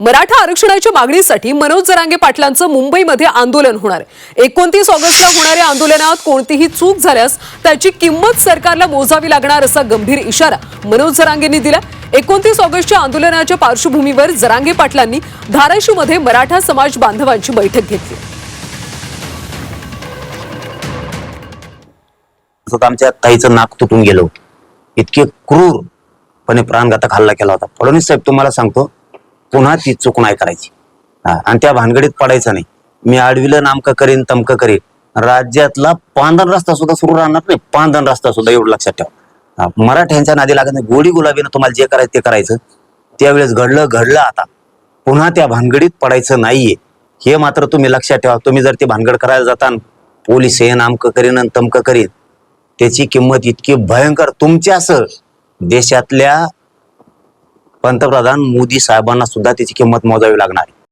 मराठा आरक्षणाच्या मागणीसाठी मनोज जरांगे पाटलांचं मुंबईमध्ये आंदोलन होणार आहे. एकोणतीस ऑगस्टला होणाऱ्या आंदोलनात कोणतीही चूक झाल्यास त्याची किंमत सरकारला मोजावी लागणार असा गंभीर इशारा मनोज जरांगेंनी दिला. एकोणतीस ऑगस्टच्या आंदोलनाच्या पार्श्वभूमीवर जरांगे पाटलांनी धाराशिवमध्ये मराठा समाज बांधवांची बैठक घेतली. आमच्या ताईचं नाक तुटून गेलं इतके क्रूरपणे प्राणघातक हल्ला केला होता. फडणवीस साहेब तुम्हाला सांगतो पुन्हा ती चूक नाही करायची. आणि त्या भानगडीत पडायचं नाही. मी आडवीला नामक करीन तमकं करीन. राज्यातला पांधन रस्ता सुद्धा सुरू राहणार नाही. पांधन रस्ता सुद्धा एवढं लक्षात ठेवा. मराठ्यांच्या नादी लागत नाही. गोडी गुलाबीनं तुम्हाला जे करायचं ते करायचं. त्यावेळेस घडलं घडलं आता. पुन्हा त्या भानगडीत पडायचं नाहीये. हे मात्र तुम्ही लक्षात ठेवा. तुम्ही जर ती भानगड करायला जाता पोलीस हे नामकं करीन आणि तमकं करीन. त्याची किंमत इतकी भयंकर. तुमच्यासह देशातल्या पंतप्रधान मोदी साहेबांना सुद्धा त्याची किंमत मोजावी लागणार. आहे